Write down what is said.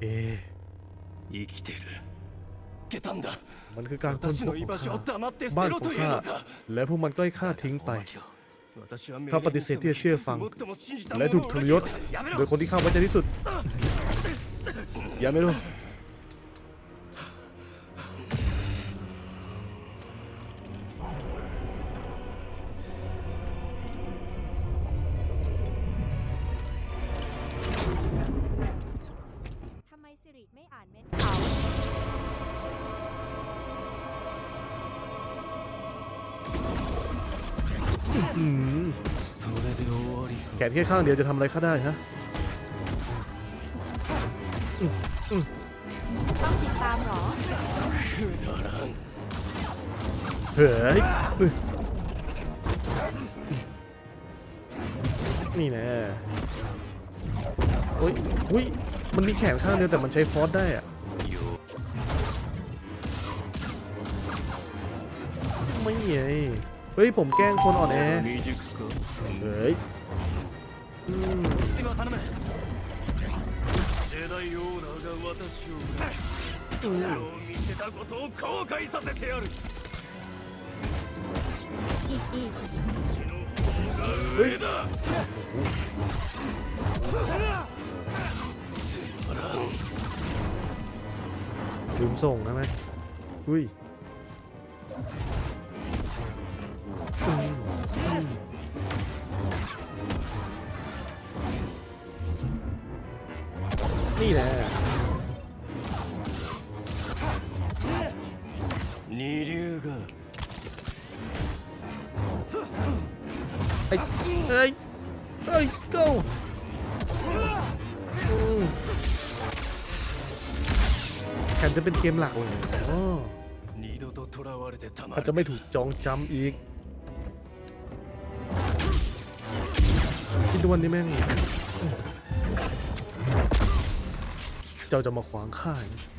เอะ 生きてるゲタンだ มันคือการค้น 私 พบ の ข 居 อง 場所 ข้า を黙って捨 บ้า て น ろ ของ という ข้า のか และพวกมันก็ให้ข้าทิ้งไป 私は ข้าปฏิเสธที่จะเชื่อฟัง และถูกทรยศโดยคนที่ข้าไว้ใจที่สุด อย่าไม่รู้ แขนแค่ข้างเดียวจะทำอะไรข้าได้ฮะต้องติดตามหรอ เฮ้ย นี่แน่โอ้ยอุ้ย มันมีแขนข้างเดียวแต่มันใช้ฟอสได้อะไม่เย่ เฮ้ยผมแกล้งคนอ่อนแอเฮ้ยเฮ้ยลืมส่งใช่ไหมอุ้ย นี่แหละ 二流が ไอ้เอ้ยเอ้ย go อืมแข่งจะเป็นเกมหลักเลยอ๋อ 二度と囚われてたま เขา る จะไม่ถูกจองจำอีก พี่ดวนนี่แม่ง เจ้าจะมาขวางข้าอย่างนี้